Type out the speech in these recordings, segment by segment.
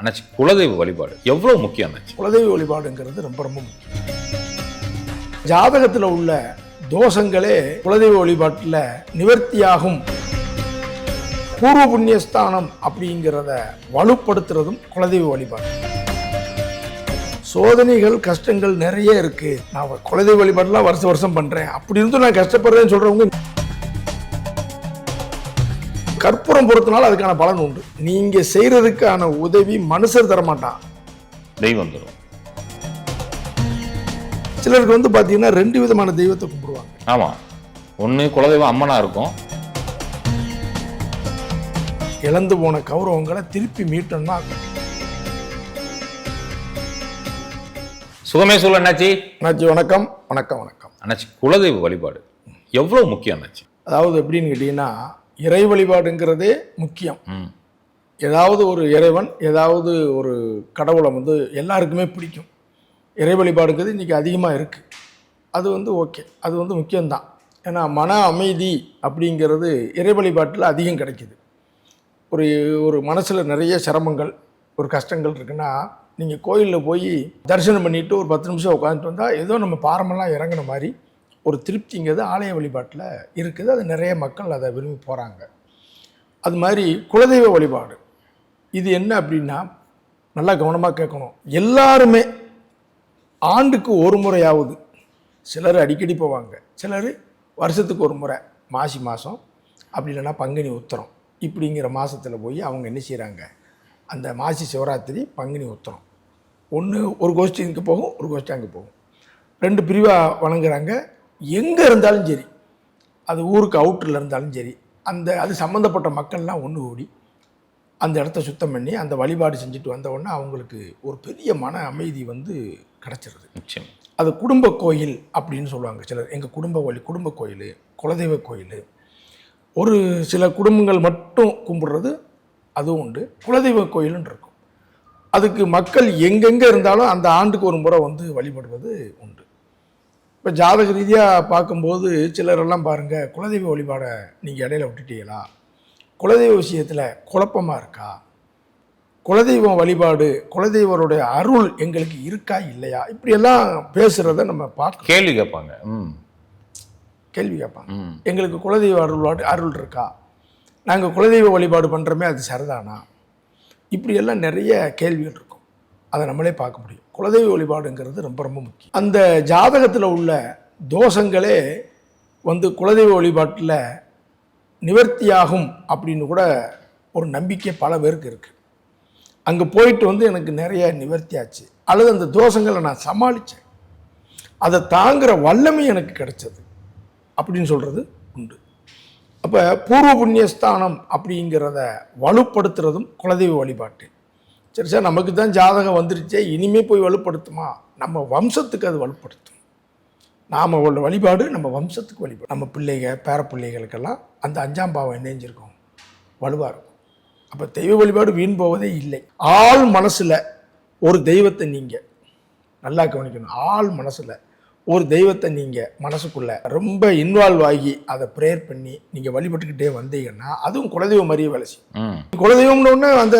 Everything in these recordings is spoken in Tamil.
அண்ணாச்சி குலதெய்வ வழிபாடு எவ்வளவு முக்கியம் அண்ணாச்சி? குலதெய்வ வழிபாடுங்கிறது ரொம்ப ரொம்ப முக்கியம். ஜாதகத்தில் உள்ள தோஷங்களே குலதெய்வ வழிபாட்டில் நிவர்த்தியாகும். பூர்வ புண்ணியஸ்தானம் அப்படிங்கிறத வலுப்படுத்துறதும் குலதெய்வ வழிபாடு. சோதனைகள் கஷ்டங்கள் நிறைய இருக்கு. நான் குலதெய்வ வழிபாடுலாம் வருஷம் வருஷம் பண்றேன். அப்படி இருந்தும் நான் கஷ்டப்படுறேன்னு சொல்றவங்க கற்பூரம் பொறுத்தனால அதுக்கான பலன் உண்டு. நீங்க செய்யறதுக்கான உதவி மனுஷர் தர மாட்டான் தெய்வம் தரும். சிலருக்கு வந்து பாத்தீங்கன்னா ரெண்டு விதமான தெய்வத்தை கும்பிடுவாங்க. ஆமா. ஒண்ணு குலதெய்வம் அம்மனா இருக்கும். இழந்து போன கௌரவங்களை திருப்பி மீட்டோம்னா சுகமே சொல்ல அண்ணாச்சி. அண்ணாச்சி வணக்கம். வணக்கம் வணக்கம். அண்ணாச்சி குலதெய்வ வழிபாடு. எவ்வளவு முக்கியம் அண்ணாச்சி? அதாவது எப்படின்னு கேட்டீங்கன்னா இறை வழிபாடுங்கிறதே முக்கியம். ஏதாவது ஒரு இறைவன் ஏதாவது ஒரு கடவுளை வந்து எல்லாருக்குமே பிடிக்கும். இறை வழிபாடுங்கிறது இன்றைக்கி அதிகமாக இருக்குது அது வந்து ஓகே. அது வந்து முக்கியம்தான். ஏன்னா மன அமைதி அப்படிங்கிறது இறை வழிபாட்டில் அதிகம் கிடைக்குது. ஒரு ஒரு மனசில் நிறைய சிரமங்கள் ஒரு கஷ்டங்கள் இருக்குன்னா நீங்கள் கோயிலில் போய் தரிசனம் பண்ணிட்டு ஒரு பத்து நிமிஷம் உட்காந்துட்டு வந்தால் ஏதோ நம்ம பாரமெல்லாம் இறங்குன மாதிரி ஒரு திருப்திங்கிறது ஆலய வழிபாட்டில் இருக்குது. அது நிறைய மக்கள் அதை விரும்பி போகிறாங்க அது மாதிரி குலதெய்வ வழிபாடு. இது என்ன அப்படின்னா நல்லா கவனமாக கேட்கணும். எல்லாருமே ஆண்டுக்கு ஒரு முறையாவது சிலர் அடிக்கடி போவாங்க. சிலர் வருஷத்துக்கு ஒரு முறை மாசி மாதம் அப்படி இல்லைன்னா பங்குனி உத்தரம். இப்படிங்கிற மாதத்தில் போய் அவங்க என்ன செய்கிறாங்க அந்த மாசி சிவராத்திரி பங்குனி உத்தரம். ஒன்று ஒரு கோஷ்டி இங்கே போகும் ஒரு கோஷ்டி அங்கே போகும். ரெண்டு பிரிவாக வணங்குறாங்க. எங்கே இருந்தாலும் சரி அது ஊருக்கு அவுட்டரில் இருந்தாலும் சரி அந்த அது சம்மந்தப்பட்ட மக்கள்லாம் ஒன்று கூடி அந்த இடத்த சுத்தம் பண்ணி அந்த வழிபாடு செஞ்சுட்டு வந்த உடனே அவங்களுக்கு ஒரு பெரிய மன அமைதி வந்து கிடச்சிருது. நிச்சயம். அது குடும்ப கோயில் அப்படின்னு சொல்லுவாங்க சிலர். எங்கள் குடும்ப வழி குடும்ப கோயில் குலதெய்வ கோயில். ஒரு சில குடும்பங்கள் மட்டும் கும்பிடுறது அதுவும் உண்டு. குலதெய்வ கோயிலுன்னு இருக்கும். அதுக்கு மக்கள் எங்கெங்கே இருந்தாலும் அந்த ஆண்டுக்கு ஒரு முறை வந்து வழிபடுவது உண்டு. இப்போ ஜாதக ரீதியாக பார்க்கும்போது சிலரெல்லாம் பாருங்கள் குலதெய்வ வழிபாடை நீங்கள் இடையில விட்டுட்டீங்களா? குலதெய்வ விஷயத்தில் குழப்பமாக இருக்கா? குலதெய்வம் வழிபாடு குலதெய்வருடைய அருள் எங்களுக்கு இருக்கா இல்லையா? இப்படியெல்லாம் பேசுகிறத நம்ம பார்க்க கேள்வி கேட்பாங்க. ம். கேள்வி கேட்பாங்க. எங்களுக்கு குலதெய்வ அருள் அருள் இருக்கா? நாங்கள் குலதெய்வ வழிபாடு பண்ணுறோமே அது சரிதானா? இப்படியெல்லாம் நிறைய கேள்விகள் இருக்கும். அதை நம்மளே பார்க்க முடியும். குலதெய்வ வழிபாடுங்கிறது ரொம்ப ரொம்ப முக்கியம். அந்த ஜாதகத்தில் உள்ள தோஷங்களே வந்து குலதெய்வ வழிபாட்டில் நிவர்த்தியாகும் அப்படின்னு கூட ஒரு நம்பிக்கை பல பேருக்கு இருக்குது அங்கே போயிட்டு வந்து எனக்கு நிறைய நிவர்த்தி ஆச்சு. அல்லது அந்த தோஷங்களை நான் சமாளித்தேன் அதை தாங்குகிற வல்லமை எனக்கு கிடைச்சது அப்படின்னு சொல்கிறது உண்டு. அப்போ பூர்வ புண்ணியஸ்தானம் அப்படிங்கிறத வலுப்படுத்துறதும் குலதெய்வ வழிபாட்டு. சரி சார் நமக்கு தான் ஜாதகம் வந்துருச்சே இனிமே போய் வலுப்படுத்துமா? நம்ம வம்சத்துக்கு அது வலுப்படுத்தும். நாம் உள்ள வழிபாடு நம்ம வம்சத்துக்கு வழிபாடு நம்ம பிள்ளைங்க பேர பிள்ளைகளுக்கெல்லாம் அந்த அஞ்சாம் பாவம் இணைஞ்சிருக்கும் வலுவாக இருக்கும். அப்போ தெய்வ வழிபாடு வீண் போவதே இல்லை. ஆள் மனசில் ஒரு தெய்வத்தை நீங்கள் நல்லா கவனிக்கணும். ஆள் மனசில் ஒரு தெய்வத்தை நீங்கள் மனசுக்குள்ள ரொம்ப இன்வால்வ் ஆகி அதை ப்ரேயர் பண்ணி நீங்கள் வழிபட்டுக்கிட்டே வந்தீங்கன்னா அதுவும் குலதெய்வம் மாதிரியே வேலை செய்யும். குலதெய்வம்னு அந்த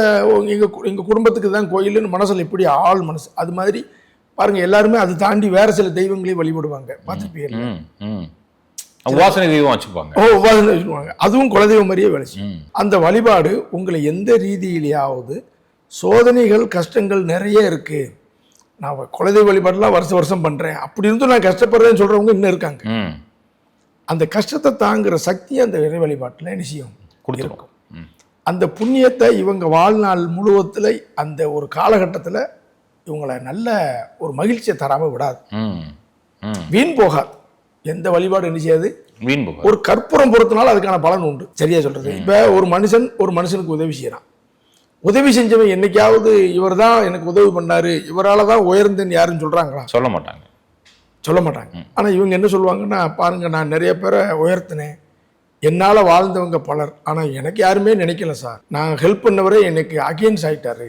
எங்கள் எங்கள் குடும்பத்துக்கு தான் கோயிலுன்னு மனசில் எப்படி ஆள் மனசு அது மாதிரி பாருங்கள் எல்லாருமே அது தாண்டி வேறு சில தெய்வங்களையும் வழிபடுவாங்க. பார்த்துருப்பீங்க தெய்வம் வச்சுப்பாங்க. ஓ உபாசனை அதுவும் குலதெய்வம் மாதிரியே வேலை செய்யும். அந்த வழிபாடு உங்களை எந்த ரீதியிலேயாவது சோதனைகள் கஷ்டங்கள் நிறைய இருக்கு. நான் குலதெய்வ வழிபாடுலாம் வருஷம் வருஷம் பண்றேன். அப்படி இருந்தும் நான் கஷ்டப்படுறேன்னு சொல்றவங்க இன்னும் இருக்காங்க. அந்த கஷ்டத்தை தாங்குற சக்தி அந்த இறை வழிபாட்டில் நிச்சயம் கொடுத்துருக்கோம் அந்த புண்ணியத்தை இவங்க வாழ்நாள் முழுவத்தில் அந்த ஒரு காலகட்டத்தில் இவங்களை நல்ல ஒரு மகிழ்ச்சியை தராமல் விடாது. வீண் போகாது. எந்த வழிபாடு என்ன செய்யாது? ஒரு கற்பூரம் பொறுத்தனால அதுக்கான பலன் உண்டு. சரியா சொல்றது? இப்ப ஒரு மனுஷன் ஒரு மனுஷனுக்கு உதவி செய்யறான் உதவி செஞ்சவன் என்னைக்காவது இவர் தான் எனக்கு உதவி பண்ணாரு இவரால தான் உயர்ந்தேன்னு யாருன்னு சொல்றாங்களா? சொல்ல மாட்டாங்க. சொல்ல மாட்டாங்க. ஆனா இவங்க என்ன சொல்லுவாங்கன்னா பாருங்க நான் நிறைய பேரை உயர்த்தினேன். என்னால் வாழ்ந்தவங்க பலர். ஆனால் எனக்கு யாருமே நினைக்கல சார். நான் ஹெல்ப் பண்ணவரே எனக்கு அகெயின்ஸ் ஆயிட்டாரு.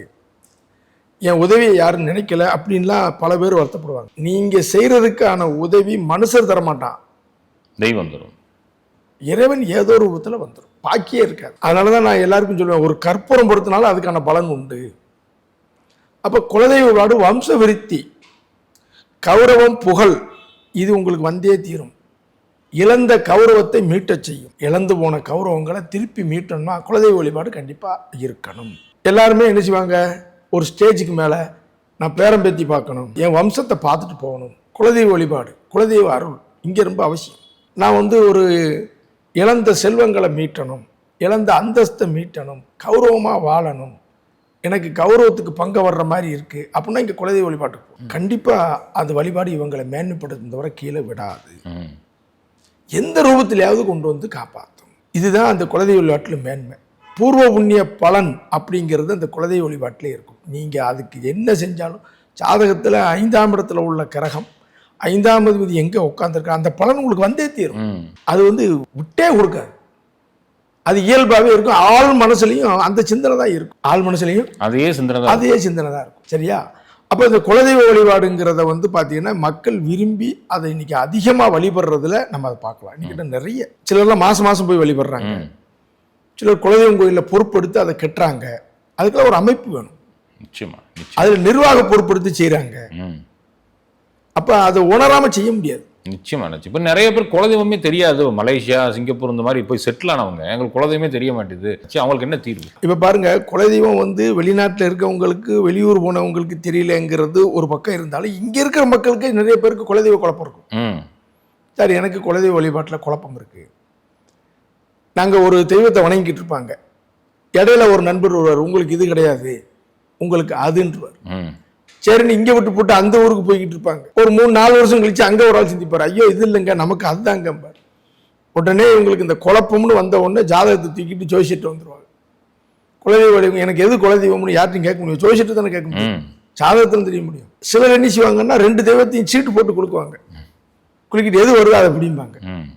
என் உதவியை யாரும் நினைக்கல அப்படின்லாம் பல பேர் வருத்தப்படுவாங்க. நீங்கள் செய்கிறதுக்கான உதவி மனுஷர் தர மாட்டான் தெய்வம் தரும். இறைவன் ஏதோ ஒரு ரூபத்தில் வந்துடும் பாக்கியே இருக்காது. அதனால தான் நான் எல்லாருக்கும் சொல்லுவேன் ஒரு கற்பூரம் பொறுத்தனால அதுக்கான பலன் உண்டு. அப்போ குலதெய்வ வழிபாடு வம்ச விருத்தி கௌரவம் புகழ் இது உங்களுக்கு வந்தே தீரும். இழந்த கௌரவத்தை மீட்டச் செய்யும். இழந்து போன கௌரவங்களை திருப்பி மீட்டணும்னா குலதெய்வ வழிபாடு கண்டிப்பாக இருக்கணும். எல்லாருமே என்ன செய்வாங்க? ஒரு ஸ்டேஜுக்கு மேலே நான் பேரம்பேத்தி பார்க்கணும். என் வம்சத்தை பார்த்துட்டு போகணும். குலதெய்வ வழிபாடு குலதெய்வ அருள் இங்கே ரொம்ப அவசியம். நான் வந்து ஒரு இழந்த செல்வங்களை மீட்டணும் இழந்த அந்தஸ்தை மீட்டணும் கௌரவமாக வாழணும். எனக்கு கௌரவத்துக்கு பங்கு வர்ற மாதிரி இருக்குது அப்படின்னா இங்கே குலதெய்வ போகணும். கண்டிப்பாக அந்த வழிபாடு இவங்களை மேன்மைப்படுத்தும் தவிர கீழே விடாது. எந்த ரூபத்திலேயாவது கொண்டு வந்து காப்பாற்றும் இதுதான் அந்த குலதெய்வ வழிபாட்டில் மேன்மை. பூர்வ புண்ணிய பலன் அப்படிங்கிறது அந்த குலதெய்வ வழிபாட்டிலே இருக்கும். நீங்கள் அதுக்கு என்ன செஞ்சாலும் ஜாதகத்தில் ஐந்தாம் இடத்துல உள்ள கிரகம் ஐந்தாம் அதிபதி எங்கே உட்காந்துருக்கா அந்த பலன் உங்களுக்கு வந்தே தீரும். அது வந்து விட்டே கொடுக்காது. அது இயல்பாகவே இருக்கும். ஆள் மனசுலையும் அந்த சிந்தனை தான் இருக்கும். ஆள் மனசுலையும் அதையே சிந்தனை தான் அதே சிந்தனை தான் இருக்கும். சரியா? அப்போ இந்த குலதெய்வ வழிபாடுங்கிறத வந்து பார்த்தீங்கன்னா மக்கள் விரும்பி அதை இன்னைக்கு அதிகமாக வழிபடுறதுல நம்ம அதை பார்க்கலாம். இன்னைக்கு நிறைய சிலர்லாம் மாதம் மாதம் போய் வழிபடுறாங்க. சிலர் குலதெய்வம் கோயிலில் பொறுப்பெடுத்து அதை கட்டுறாங்க. அதுக்கெல்லாம் ஒரு அமைப்பு வேணும். நிச்சயமா அதில் நிர்வாக பொறுப்பெடுத்து செய்கிறாங்க அப்போ அதை உணராமல் செய்ய முடியாது. நிச்சயமா நிச்சயம். இப்போ நிறைய பேர் குலதெய்வமே தெரியாது. மலேசியா சிங்கப்பூர் இந்த மாதிரி போய் செட்டில் ஆனவங்க. எங்களுக்கு குலதெய்வமே தெரிய மாட்டேது. சரி அவங்களுக்கு என்ன தீர்வு? இப்போ பாருங்க குலதெய்வம் வந்து வெளிநாட்டில் இருக்கவங்களுக்கு வெளியூர் போனவங்களுக்கு தெரியலங்கிறது ஒரு பக்கம் இருந்தாலும் இங்கே இருக்கிற மக்களுக்கு நிறைய பேருக்கு குலதெய்வ குழப்பம் இருக்கும். சார் எனக்கு குலதெய்வ வழிபாட்டில் குழப்பம் இருக்குது நாங்கள் ஒரு தெய்வத்தை வணங்கிட்டு இருப்பாங்க. இடையில ஒரு நண்பர் வருவார் உங்களுக்கு இது கிடையாது. உங்களுக்கு அதுன்றவர். சரின்னு இங்கே விட்டு போட்டு அந்த ஊருக்கு போய்கிட்டு இருப்பாங்க. ஒரு மூணு நாலு வருஷம் கழிச்சு அங்கே ஒரு ஆள் சிந்திப்பார். ஐயோ இது இல்லைங்க நமக்கு அதுதாங்கம்பார். உடனே இவங்களுக்கு இந்த குழப்பம்னு வந்த உடனே ஜாதகத்தை தூக்கிட்டு ஜோசிட்டு வந்துருவாங்க. குலதெய்வ வழிபாடு எனக்கு எது குலதெய்வம்னு யார்ட்டையும் கேட்க முடியும். ஜோசிட்டு தானே கேட்க முடியும். ஜாதகத்தில் தெரிய முடியும். சிலர் என்ன செய்வாங்கன்னா ரெண்டு தெய்வத்தையும் சீட்டு போட்டு கொடுக்குவாங்க. குளிக்கிட்டு எது வருதோ அதை பிடிம்பாங்க ம்.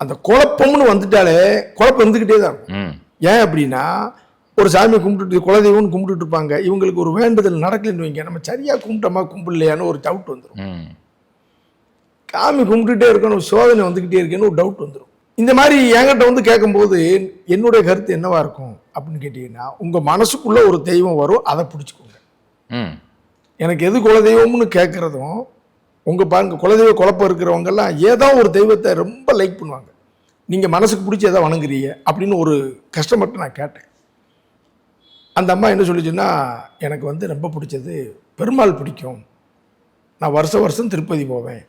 அந்த குழப்பம்னு வந்துட்டாலே குழப்பம் இருந்துக்கிட்டே தான் ஏன் அப்படின்னா ஒரு சாமி கும்பிட்டுட்டு குலதெய்வம்னு கும்பிட்டுட்டு இருப்பாங்க. இவங்களுக்கு ஒரு வேண்டுதல் நடக்கலைன்னு வைங்க. நம்ம சரியாக கும்பிட்டோமா கும்பிடலையான்னு ஒரு டவுட் வந்துடும் சாமி கும்பிட்டுட்டே இருக்கணும் சோதனை வந்துக்கிட்டே இருக்கேன்னு ஒரு டவுட் வந்துடும் இந்த மாதிரி என்கிட்ட வந்து கேட்கும்போது என்னுடைய கருத்து என்னவா இருக்கும் அப்படின்னு கேட்டிங்கன்னா உங்கள் மனசுக்குள்ளே ஒரு தெய்வம் வரும் அதை பிடிச்சிக்கோங்க. ம். எனக்கு எது குலதெய்வம்னு கேட்குறதும் உங்கள் பாருங்க குலதெய்வ குழப்பம் இருக்கிறவங்கெல்லாம் ஏதோ ஒரு தெய்வத்தை ரொம்ப லைக் பண்ணுவாங்க. நீங்கள் மனசுக்கு பிடிச்சி எதை வணங்குறீங்க அப்படின்னு ஒரு கஸ்டமர்கிட்ட நான் கேட்டேன். அந்த அம்மா என்ன சொல்லிச்சுன்னா எனக்கு வந்து ரொம்ப பிடிச்சது பெருமாள் பிடிக்கும். நான் வருஷம் வருஷம் திருப்பதி போவேன்.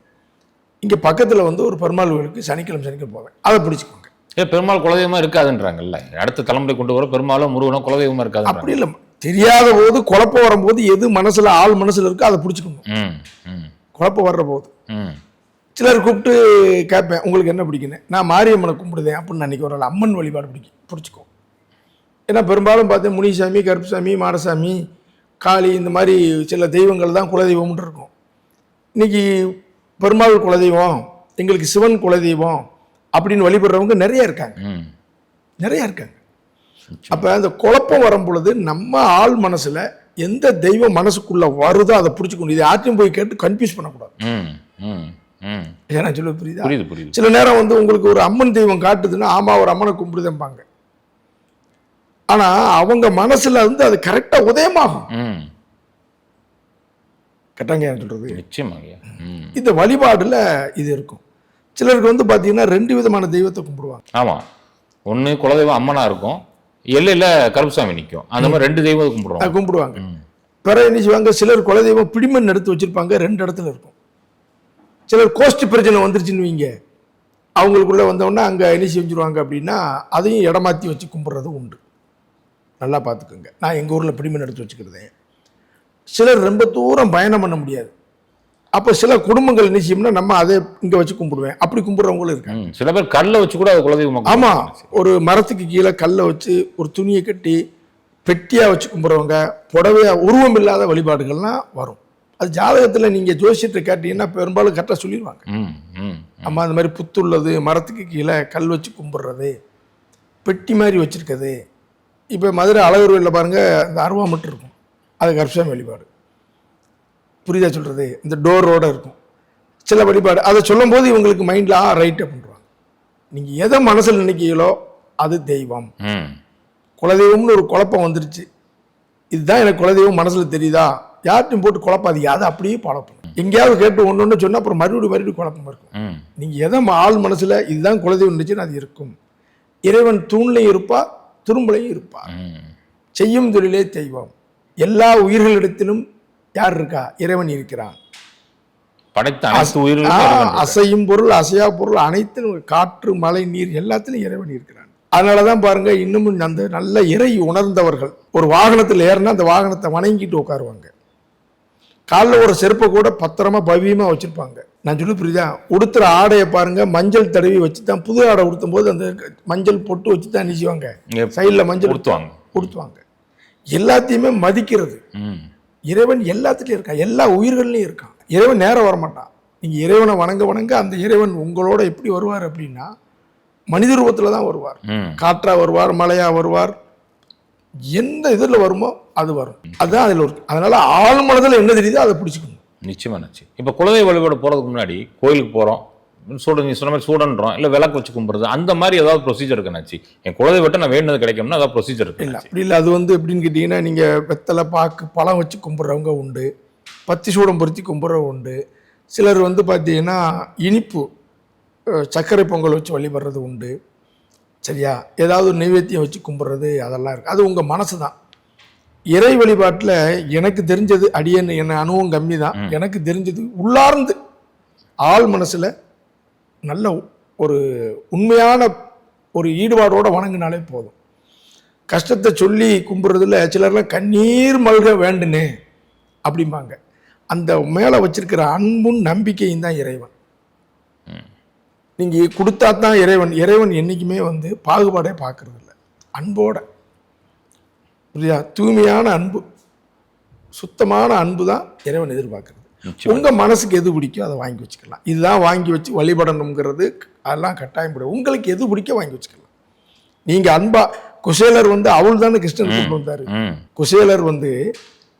இங்கே பக்கத்தில் வந்து ஒரு பெருமாள் கோயிலுக்கு சனிக்கிழமை சனிக்கிழமை போவேன். அதை பிடிச்சிக்கோங்க. ஏ பெருமாள் குலதெய்வமா இருக்காதுன்றாங்கல்ல? அடுத்த தலைமுறை கொண்டு வர பெருமாளும் முருகனும் குலதெய்வமா இருக்காது அப்படி இல்லை. தெரியாத போது குழப்பம் வரும்போது எது மனசில் ஆள் மனசில் இருக்கோ அதை பிடிச்சிக்கணும் ம் ம். குழப்பம் வர்ற போது. ம். சிலர் கூப்பிட்டு கேட்பேன் உங்களுக்கு என்ன பிடிக்குன்னு? நான் மாரியம்மனை கும்பிடுதேன் அப்படின்னு அன்றைக்கி ஒரு அம்மன் வழிபாடு பிடிக்கும். பிடிச்சிக்கோ. ஏன்னா பெரும்பாலும் பார்த்தேன் முனிசாமி கருப்புசாமி மாடசாமி காளி இந்த மாதிரி சில தெய்வங்கள் தான் குலதெய்வம்னு இருக்கும். இன்னைக்கு பெருமாள் குலதெய்வம் எங்களுக்கு சிவன் குலதெய்வம் அப்படின்னு வழிபடுறவங்க நிறைய இருக்காங்க. நிறைய இருக்காங்க. அப்போ அந்த குழப்பம் வரும் பொழுது நம்ம ஆள் மனசில் எந்த தெய்வம் மனசுக்குள்ளே வருதோ அதை பிடிச்சிக்கணும். இதை யார்ட்டையும் போய் கேட்டு கன்ஃபியூஸ் பண்ணக்கூடாது. ஏன்னா சொல்ல புரியுதா? சில நேரம் வந்து உங்களுக்கு ஒரு அம்மன் தெய்வம் காட்டுதுன்னா ஆமா ஒரு அம்மனை கும்பிடுதேன்பாங்க ஆனா அவங்க மனசுல வந்து அது கரெக்டா உதயமாகும். ம். கேட்டாங்க நிச்சயமாங்க. ம். இந்த வழிபாடுல இது இருக்கும். சிலருக்கு வந்து பாத்தீங்கன்னா ரெண்டு விதமான தெய்வத்தை கும்பிடுவாங்க. ஆமாம் ஒன்று குலதெய்வம் அம்மனா இருக்கும். எல்லையில் கருப்புசாமி நிற்கும் அந்த மாதிரி ரெண்டு தெய்வம் கும்பிடுவாங்க. ம். பிற என்ன செய்வாங்க? சிலர் குலதெய்வம் பிடிமண் எடுத்து வச்சிருப்பாங்க. ரெண்டு இடத்துல இருக்கும். சிலர் கோஷ்டி பிரச்சனை வந்துருச்சுன்னு வைங்க. அவங்களுக்குள்ள வந்தோடனே அங்கே என்ன செஞ்சுருவாங்க அப்படின்னா அதையும் இடமாற்றி வச்சு கும்பிட்றது உண்டு. நல்லா பார்த்துக்குங்க. நான் எங்கள் ஊரில் பிடிமண் எடுத்து வச்சுக்கிறதேன் சிலர் ரொம்ப தூரம் பயணம் பண்ண முடியாது. அப்போ சில குடும்பங்கள் என்ன செய்யும்னா நம்ம அதை இங்கே வச்சு கும்பிடுவேன். அப்படி கும்பிட்றவங்களும் இருக்காங்க. சில பேர் கல்லை வச்சு கூட அது குலதெய்வம் ஆமாம் ஒரு மரத்துக்கு கீழே கல்லை வச்சு ஒரு துணியை கட்டி பெட்டியாக வச்சு கும்பிட்றவங்க புடவையா உருவம் இல்லாத வழிபாடுகள்லாம் வரும். அது ஜாதகத்தில் நீங்கள் ஜோசியத்தை கேட்டீங்கன்னா பெரும்பாலும் கரெக்டாக சொல்லிடுவாங்க. ம் ம் அம்மா அந்த மாதிரி புத்துள்ளது மரத்துக்கு கீழே கல் வச்சு கும்பிட்றது பெட்டி மாதிரி வச்சுருக்குது இப்போ மதுரை அழகர்வில் பாருங்கள் அந்த அருவாமட்டு இருக்கும். அது கர்ப்சாமி வழிபாடு. புரியுதா சொல்கிறது இந்த டோரோட இருக்கும். சில வழிபாடு. அதை சொல்லும்போது இவங்களுக்கு மைண்டில் ஆ ரைட் அப்படின்றாங்க. நீங்கள் எதை மனசில் நினைக்கிறீங்களோ அது தெய்வம். குலதெய்வம்னு ஒரு குழப்பம் வந்துருச்சு. இதுதான் எனக்கு குலதெய்வம் மனசுல தெரியுதா? யார்ட்டையும் போட்டு குழப்பாதீங்க அதை அப்படியே ஃபாலோ பண்ணும். எங்கேயாவது கேட்டு ஒன்று ஒன்று சொன்னா அப்புறம் மறுபடியும் மறுபடியும் குழப்பமா இருக்கும். ம். நீங்க எதை ஆள் மனசுல இதுதான் குலதெய்வம் இருந்துச்சுன்னு அது இருக்கும். இறைவன் தூண்லையும் இருப்பா துரும்புலையும் இருப்பா ம். செய்யும் தொழிலே தெய்வம். எல்லா உயிர்களிடத்திலும் யார் இருக்கா? இறைவன் இருக்கிறான். அசையும் பொருள் அசையா பொருள் அனைத்திலும் காற்று மழை நீர் எல்லாத்திலும் இறைவன் இருக்கிறான். அதனாலதான் பாருங்க இன்னமும் அந்த நல்ல இறை உணர்ந்தவர்கள் ஒரு வாகனத்தில் ஏறினா அந்த வாகனத்தை வணங்கிட்டு உட்காருவாங்க. காலில் ஒரு செருப்பை கூட பத்திரமா பவியமா வச்சிருப்பாங்க. நான் சொல்லி புரியுதா? உடுத்துற ஆடையை பாருங்க மஞ்சள் தடவி வச்சு தான் புது ஆடை உடுத்தும் போது அந்த மஞ்சள் பொட்டு வச்சு தான் நினைச்சுவாங்க இங்க சைடில் மஞ்சள் உடுத்துவாங்க. உடுத்துவாங்க. எல்லாத்தையுமே மதிக்கிறது. ம். இறைவன் எல்லாத்துலேயும் இருக்கான். எல்லா உயிர்கள்லையும் இருக்கான். இறைவன் நேரம் வரமாட்டான். நீங்கள் இறைவனை வணங்க வணங்க அந்த இறைவன் உங்களோட எப்படி வருவார் அப்படின்னா மனித ரூபத்தில் தான் வருவார். ம். காற்றா வருவார் மலையா வருவார் எந்த இதில் வருமோ அது வரும். அதுதான் அதில் இருக்கு அதனால ஆள் மனதில் என்ன தெரியுதோ அதை பிடிச்சிக்கணும். நிச்சயமா நச்சு இப்போ குலதெய்வ வழிபாடு போறதுக்கு முன்னாடி கோயிலுக்கு போறோம். சூடன் நீ சொன்ன மாதிரி சூடன்றோம். இல்ல விளக்கு வச்சு கும்பிடுறது. அந்த மாதிரி ஏதாவது ப்ரொசீஜர் இருக்கு நச்சு. என் குலதெய்வத்தை நான் வேண்டியது கிடைக்கும்னா ஏதாவது ப்ரொசீஜர் இருக்கு இல்லை. அப்படி இல்லை. அது வந்து எப்படின்னு கேட்டிங்கன்னா நீங்கள் வெத்தலை பாக்கு பழம் வச்சு கும்பிட்றவங்க உண்டு. பத்தி சூடம் பொருத்தி கும்பிட்றவங்க உண்டு. சிலர் வந்து பார்த்தீங்கன்னா இனிப்பு சர்க்கரை பொங்கல் வச்சு வழிபடுறது உண்டு. சரியா? ஏதாவது ஒரு நைவேத்தியம் வச்சு கும்பிட்றது அதெல்லாம் இருக்குது அது உங்கள் மனசு தான் இறை வழிபாட்டில் எனக்கு தெரிஞ்சது அடியன் என்ன அனுபவம் கம்மி தான் எனக்கு தெரிஞ்சது உள்ளார்ந்து ஆள் மனசில் நல்ல ஒரு உண்மையான ஒரு ஈடுபாடோட வணங்கினாலே போதும். கஷ்டத்தை சொல்லி கும்பிட்றதுல சிலர்லாம் கண்ணீர் மல்க வேண்டுனே அப்படிம்பாங்க. அந்த மேலே வச்சிருக்கிற அன்பும் நம்பிக்கையும் தான் இறைவன். நீங்கள் கொடுத்தா தான் இறைவன் இறைவன் என்றைக்குமே வந்து பாகுபாடே பார்க்கறது இல்ல அன்போட. புரியுதா? தூய்மையான அன்பு. சுத்தமான அன்பு தான் இறைவன் எதிர்பார்க்கறது. நிச்சயமா. உங்க மனசுக்கு எது பிடிக்கும் அதை வாங்கி வச்சுக்கலாம். இதுதான் வாங்கி வச்சு வழிபடணுங்கிறது அதெல்லாம் கட்டாயம் கிடையாது உங்களுக்கு எது பிடிக்க வாங்கி வச்சுக்கலாம். நீங்க அன்பா குசேலர் வந்து அவள் தானே கிருஷ்ணன் கொண்டு வந்தாரு. குசேலர் வந்து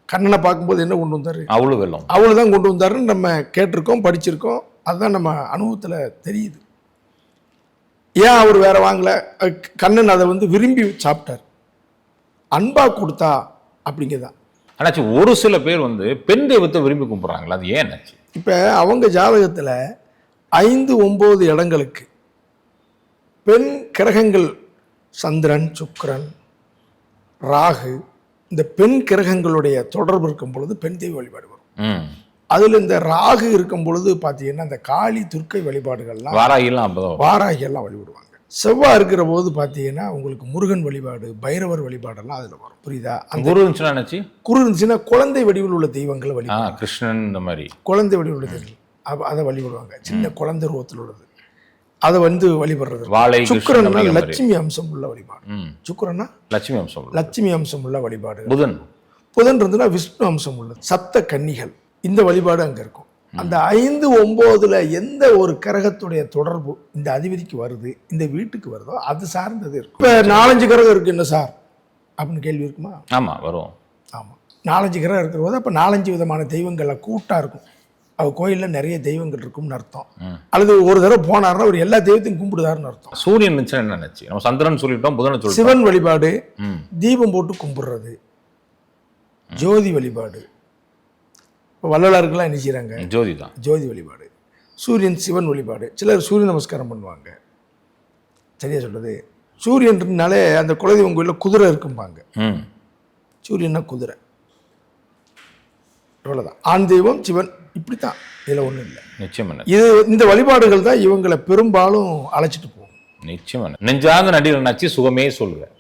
கண்ணனை பார்க்கும்போது என்ன கொண்டு வந்தாரு? அவ்வளவு வெள்ளம் அவள் தான் கொண்டு வந்தாருன்னு நம்ம கேட்டிருக்கோம் படிச்சிருக்கோம். அதுதான் நம்ம அனுபவத்தில் தெரியுது. ஏன் அவர் வேற வாங்கல? கண்ணன் அதை வந்து விரும்பி சாப்பிட்டார். அன்பா கொடுத்தா அப்படிங்கதான் ஆனாச்சு ஒரு சில பேர் வந்து பெண் தெய்வத்தை விரும்பி கும்பிடுறாங்களா அது ஏன் இப்போ அவங்க ஜாதகத்தில் ஐந்து ஒம்பது இடங்களுக்கு பெண் கிரகங்கள் சந்திரன் சுக்கிரன் ராகு இந்த பெண் கிரகங்களுடைய தொடர்பு இருக்கும் பொழுது பெண் தெய்வ வழிபாடு வரும். அதில் இந்த ராகு இருக்கும் பொழுது பார்த்தீங்கன்னா இந்த காளி துர்க்கை வழிபாடுகள்லாம் வாராகிலாம் அப்பதான் வாராகி எல்லாம் வழிபடுவாங்க. செவ்வாய் இருக்கிற போது பார்த்தீங்கன்னா உங்களுக்கு முருகன் வழிபாடு பைரவர் வழிபாடெல்லாம் அதில் வரும். புரியுதா? அந்த குரு இருந்துச்சுன்னா குரு இருந்துச்சுன்னா குழந்தை வடிவில் உள்ள தெய்வங்களை வழி ஆ கிருஷ்ணன் இந்த மாதிரி. குழந்தை வடிவில் உள்ள தெய்வங்கள். அப்ப அதை வழிபடுவாங்க. சின்ன குழந்தை ரூபத்தில் உள்ளது. அதை வந்து வழிபடுறது. வாழை மாதிரி. லட்சுமி அம்சம் உள்ள வழிபாடு. ம். சுக்கிரன்னா? லட்சுமி அம்சம் உள்ள. லட்சுமி அம்சம் உள்ள வழிபாடு. புதன். புதன் இருந்துன்னா விஷ்ணு அம்சம் உள்ளது. சப்த கன்னிகள். இந்த வழிபாடு அங்கே இருக்கும். அந்த ஐந்து ஒம்போதுல எந்த ஒரு கிரகத்துடைய தொடர்பு இந்த அதிபதிக்கு வருது இந்த வீட்டுக்கு வருதோ அது சார்ந்தது இருக்கும். இப்போ நாலஞ்சு கிரகம் இருக்கு என்ன சார்? அப்படின்னு கேள்வி இருக்குமா? ஆமா வரும். ஆமாம் நாலஞ்சு கிரகம் இருக்கிற போது அப்போ நாலஞ்சு விதமான தெய்வங்கள்ல கூட்டாக இருக்கும். அவ கோயிலில் நிறைய தெய்வங்கள் இருக்கும்னு அர்த்தம். அல்லது ஒரு தடவை போனாருன்னா அவர் எல்லா தெய்வத்தையும் கும்பிடுதாருன்னு அர்த்தம். சூரியன் என்ன நினச்சி? நம்ம சந்திரன் சொல்லிட்டோம் புதனை சிவன் வழிபாடு தீபம் போட்டு கும்பிடுறது ஜோதி வழிபாடு. வள்ளலாருக்கெல்லாம் என்ன செய்கிறாங்க ஜோதி தான் ஜோதி வழிபாடு. சூரியன் சிவன் வழிபாடு. சிலர் சூரிய நமஸ்காரம் பண்ணுவாங்க. சரியா சொல்றது? சூரியன்றனாலே அந்த குலதெய்வம் கோயிலில் குதிரை இருக்கும்பாங்க. ம். சூரியன்னா குதிரை. இவ்வளோதான் ஆண் தெய்வம் சிவன் இப்படி தான் இதில் ஒன்றும் இல்லை. நிச்சயம் இது இந்த வழிபாடுகள் தான் இவங்களை பெரும்பாலும் அழைச்சிட்டு போகும். நிச்சயம் என்ன நெஞ்சார்ந்த நடிகர் நச்சு சுகமே சொல்லுவேன்